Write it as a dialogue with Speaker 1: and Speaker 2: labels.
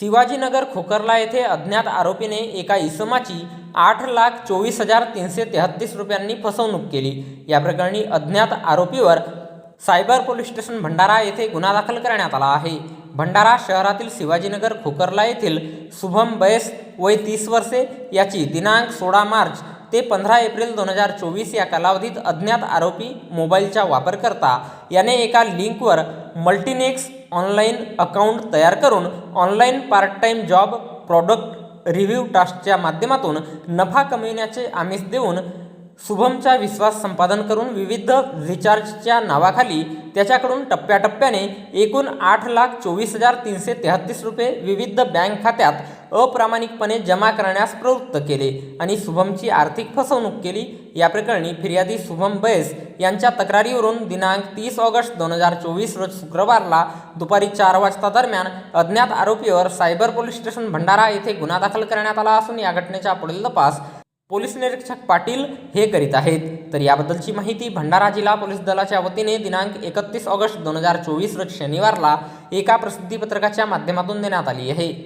Speaker 1: शिवाजीनगर खोकरला येथे अज्ञात आरोपीने एका इसमाची आठ लाख चोवीस हजार तीनशे तेहत्तीस रुपयांनी फसवणूक केली. या प्रकरणी अज्ञात आरोपीवर सायबर पोलीस स्टेशन भंडारा येथे गुन्हा दाखल करण्यात आला आहे. भंडारा शहरातील शिवाजीनगर खोकरला येथील शुभम बैस वय तीस वर्षे याची दिनांक सोळा मार्च ते पंधरा एप्रिल दोन हजार चोवीस या कालावधीत अज्ञात आरोपी मोबाईलचा वापर करता याने एका लिंकवर मल्टीनेक्स ऑनलाईन अकाउंट तयार करून online part time job product review टास्कच्या माध्यमातून नफा कमविण्याचे आमिष देऊन शुभमचा विश्वास संपादन करून विविध रिचार्जच्या नावाखाली त्याच्याकडून टप्प्याटप्प्याने एकूण आठ लाख चोवीस हजार तीनशे तेहत्तीस रुपये विविध बँक खात्यात अप्रामाणिकपणे जमा करण्यास प्रवृत्त केले आणि शुभमची आर्थिक फसवणूक केली. या प्रकरणी फिर्यादी शुभम बैस यांच्या तक्रारीवरून दिनांक तीस ऑगस्ट दोन हजार चोवीस रोज शुक्रवारला दुपारी चार वाजता दरम्यान अज्ञात आरोपीवर सायबर पोलीस स्टेशन भंडारा येथे गुन्हा दाखल करण्यात आला असून या घटनेचा पुढील तपास पोलीस निरीक्षक पाटील हे करीत आहेत. तर याबद्दलची माहिती भंडारा जिल्हा पोलीस दलाच्या वतीने दिनांक एकतीस ऑगस्ट दोन हजार चोवीस रोज शनिवारला एका प्रसिद्धीपत्रकाच्या माध्यमातून देण्यात आली आहे.